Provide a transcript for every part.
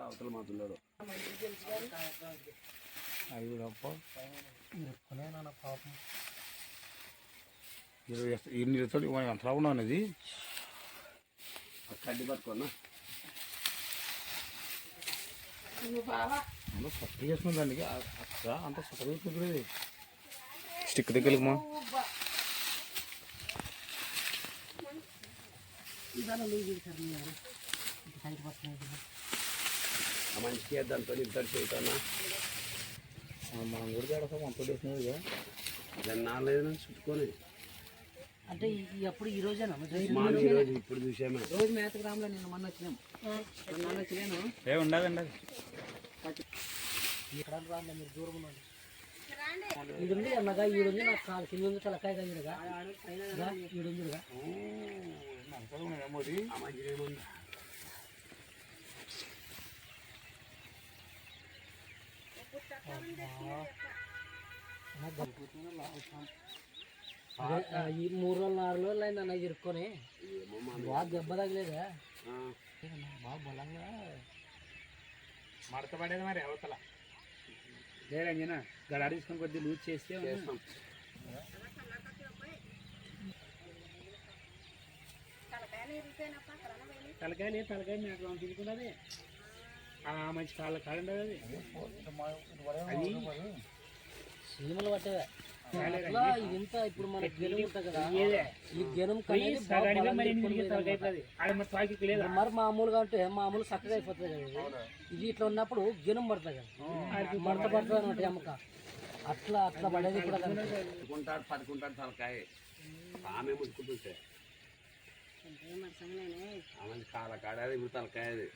అవతల మాతున్నాడు అవి తప్ప పాపం. ఇరవై ఎన్ని ఇరవై మనం ఎంత ఉన్నా అనేది? కడ్డి పట్టుకున్నా పట్టు చేసుకున్న దానికి అంత అయిపోతుంది స్టిక్ దగ్గరికి మా. మనిషికి దాంతో ఇద్దరు చేస్తానా మనం కూడా ఆడతాం అంత వేసినది కదా దాన్ని నాలుగైదు చుట్టుకొని. అంటే అప్పుడు ఈ రోజేనా? ఇప్పుడు చూసామే. రోజు మేతకు రాములో నిన్న మొన్న వచ్చినాం. మొన్న వచ్చాను ఏ ఉండదండి ఇక్కడ రాములో మీరు దూరం ఉండండి. ఇది ఉంది అన్నగా ఈ ఉంది నాకు కాలు కింద ఉంది తలకాయ తగినగా ఈ ఈ మూడు రోజులు నాలుగు రోజులు అయింది అన్న ఇరుక్కొని బాగా దెబ్బ తగిలేదా ఆ, బాగా బలంగా మడత పడేది మరి అవతల. లేదంజన గడాడి తీసుకొని కొద్దిగా లూజ్ చేస్తే చేస్తాం తలకాయ ఆ మంచి కాళ్ళ కాలండి అది. అది సీమలు పట్టేవే. అట్లా ఇదంతా ఇప్పుడు మన ఉంటుంది కదా ఈ గెనుము మరి మామూలుగా అంటే మామూలు చక్కగా అయిపోతుంది కదా ఇది. ఇట్లా ఉన్నప్పుడు గెనుం పడుతుంది కదా. మడత పడుతుంది అనమాట ఎమ్మక అట్లా అట్లా పడేది కూడా పట్టుకుంటాడు తలకాయ. ఆమె ముట్టుకుంటుంటే. ఆమె కాల కాడేది ఇప్పుడు తలకాయ అది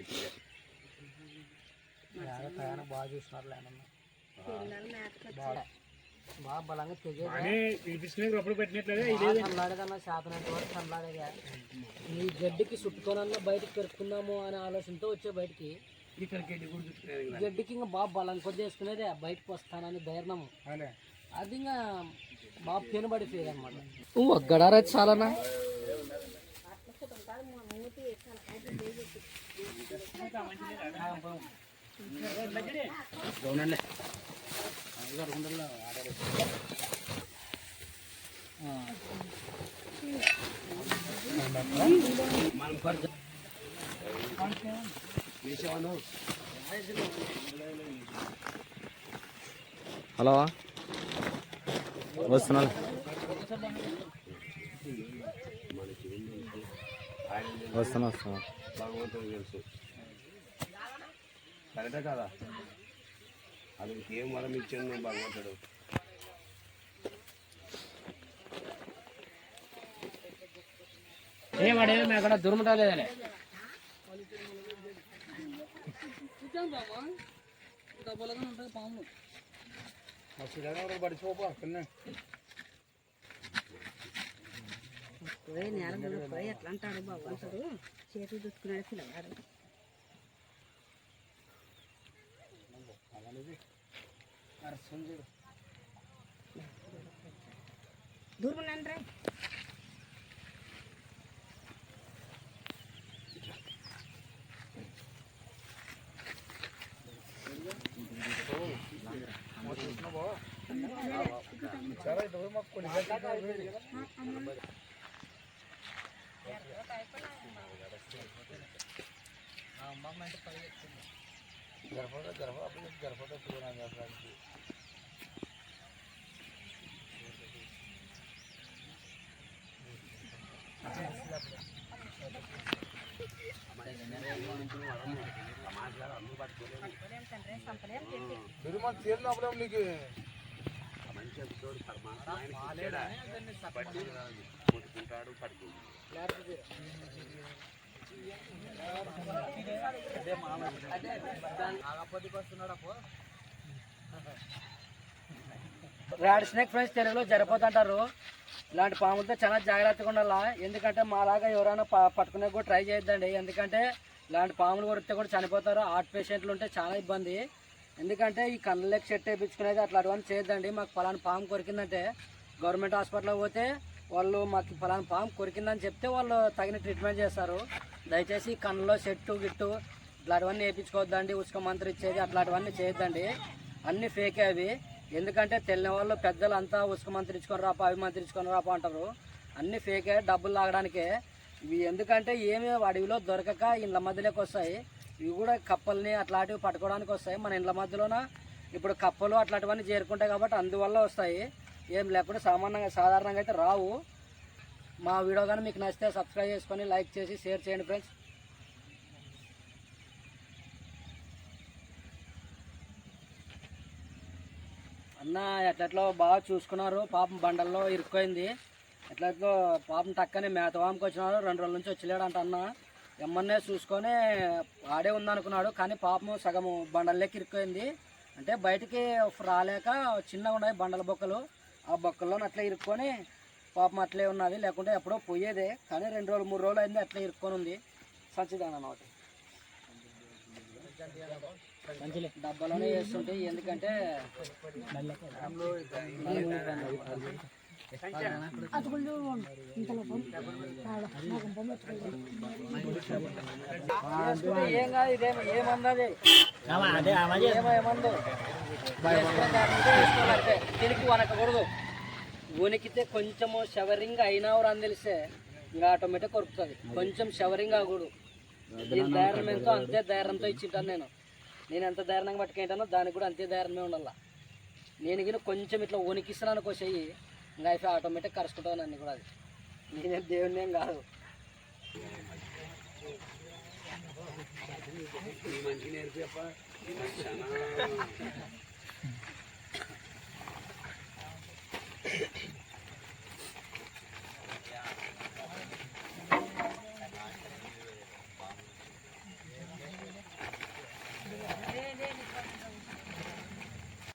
ఇట్లే. ఏడ ప్రయాణం బాగా చూసినారు లేనన్నా బాగా బలంగా తెగేది. అప్పుడు పెట్టినట్లేదు బాగా చల్లాడేదన్నా శాతనంత వరకు చల్లాడేగా. ఈ గడ్డికి చుట్టుకోనన్నా బయటకు పెరుకుందాము అనే ఆలోచనతో వచ్చే బయటికి. గడ్డికి ఇంకా బాగా బలం కొద్ది వేసుకునేదే బయటకు వస్తానని ధైర్యము. అది. ఇంకా బాగా పెనుబడిపోయేది అనమాట గడారైతే చాలానా? అవునండి మనం ఖర్చు వేసేవాడు హలో వస్తున్నాను వస్తున్నా వస్తున్నా భగవంతుడు తెలుసు కరెక్టే కదా? అది ఏం వరం ఇచ్చాడు భగవంతుడు? ఏ వాడేదో మేము అక్కడ దుర్మటాలేదలే పడిచిపోపో అక్కడనే. పోయి నేల పోయి ఎట్లా అంటాడు భగవంతుడు? చేతులు दूर बनान रहे हाँ, चला इधर मग कोणी हाँ मग म्हणजे पहिले దుక్కున్నాడు పిల్లగాడు దూరం రా తిరుమల తీరినప్పుడు నీకు మనిషి ఎదుటోడు రాడ్ స్నేక్ ఫ్రెండ్స్ తెలుగులో జరిపోతుంటారు. ఇలాంటి పాములతో చాలా జాగ్రత్తగా ఉండాలా? ఎందుకంటే మాలాగా ఎవరైనా ప- పట్టుకునే కూడా ట్రై చేయొద్దండి. ఎందుకంటే ఇలాంటి పాములు కొడితే కూడా చనిపోతారు. హార్ట్ పేషెంట్లు ఉంటే చాలా ఇబ్బంది. ఎందుకంటే ఈ కళ్ళకి చెట్టు వేయించుకునేది అట్లా అటువంటి చేయొద్దండి. మాకు పలానా పాము కొరికిందంటే గవర్నమెంట్ హాస్పిటల్కి పోతే వాళ్ళు మాకు ఫలానా పాము కొరికిందని చెప్తే వాళ్ళు తగిన ట్రీట్మెంట్ చేస్తారు. దయచేసి కళ్ళలో చెట్టు గిట్టు ఇట్లాంటివన్నీ వేయించుకోవద్దండి ఉసుక మంత్రి ఇచ్చేది అట్లాంటివన్నీ చేయొద్దండి. అన్నీ ఫేకే అవి. ఎందుకంటే తెలియని వాళ్ళు పెద్దలు అంతా ఉసుక మంత్రి ఇచ్చుకొని రాపా అవి మంత్రి ఇచ్చుకొని రాపా అంటారు. అన్నీ ఫేకే డబ్బులు లాగడానికే. ఇవి ఎందుకంటే ఏమి అడవిలో దొరకక ఇండ్ల మధ్యలోకి వస్తాయి. ఇవి కూడా కప్పల్ని అట్లాంటివి పట్టుకోవడానికి వస్తాయి. మన ఇండ్ల మధ్యలోన? ఇప్పుడు కప్పలు అట్లాంటివన్నీ చేరుకుంటాయి కాబట్టి అందువల్ల వస్తాయి. ఏం లేకుండా సామాన్యంగా సాధారణంగా అయితే రావు. మా వీడియో కానీ మీకు నచ్చితే సబ్స్క్రైబ్ చేసుకొని లైక్ చేసి షేర్ చేయండి ఫ్రెండ్స్. అన్న ఎట్లెట్లో బాగా చూసుకున్నారు? పాపం బండల్లో ఇరుక్కోయింది ఎట్లెట్లో పాపం టక్కనే మేతవామికి వచ్చినారు రెండు రోజుల నుంచి వచ్చలేడంట అన్న. ఎమ్మన్నే చూసుకొని ఆడే ఉందనుకున్నాడు. కానీ పాపం సగం బండల్లోకి ఇరుక్కోయింది అంటే బయటికి రాలేక చిన్నగా ఉన్నాయి బండల బొక్కలు. ఆ బొక్కల్లో అట్లా ఇరుక్కొని పాపం అట్లే ఉన్నది. లేకుంటే ఎప్పుడో పోయేదే. కానీ రెండు రోజులు మూడు రోజులు అయింది అట్లా ఇరుక్కొని ఉంది. సంచిదాన ఒకటి. డబ్బాలోనే వేస్తుంటే ఎందుకంటే ఏం కాదు ఇదేం ఏమన్నది ఏమో ఏమందు? వేసుకున్న దాని ఉనికితే కొంచెము షవరింగ్ అయినా అని తెలిస్తే ఇంకా ఆటోమేటిక్ కొరుకుతుంది. కొంచెం షవరింగ్ ఆగకూడదు దీని ధైర్యం ఎంతో అంతే ధైర్యంతో ఇచ్చింటాను నేను. నేను ఎంత ధైర్యంగా పట్టుకుంటానో దానికి కూడా అంతే ధైర్యమే ఉండాల. నేను గిన కొంచెం ఇట్లా వణికిస్తున్నాను ఒక చెయ్యి ఇంకా అయిపోయి ఆటోమేటిక్ కరుచుకుంటాను అన్ని కూడా అది. నేనేం దేవుని ఏం కాదు. మనిషి నేర్పి